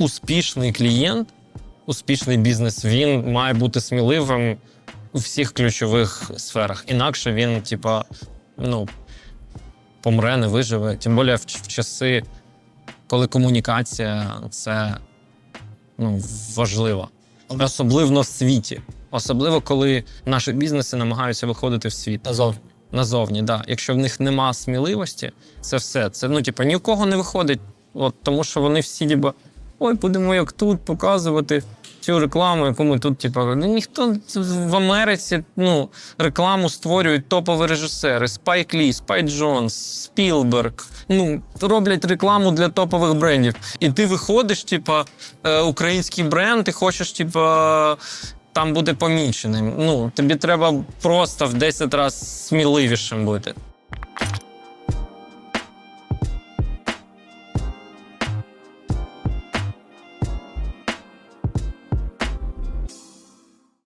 успішний клієнт, успішний бізнес, він має бути сміливим у всіх ключових сферах. Інакше він, типа, ну, помре, не виживе. Тим більше в, в часи, коли комунікація це ну, важлива. Особливо в світі. Особливо, коли наші бізнеси намагаються виходити в світ. Назовні. Назовні, да. Якщо в них нема сміливості, це все. Це ну, типу, ні у кого не виходить, от, тому що вони всі, ніби, ой, будемо як тут показувати цю рекламу, яку ми тут, типу, ніхто в Америці ну, рекламу створюють топові режисери: Спайк Лі, Спайк Джонс, Спілберг. Ну, роблять рекламу для топових брендів. І ти виходиш, типу, український бренд, і хочеш, типу, там бути поміченим. Ну, тобі треба просто в 10 разів сміливішим бути.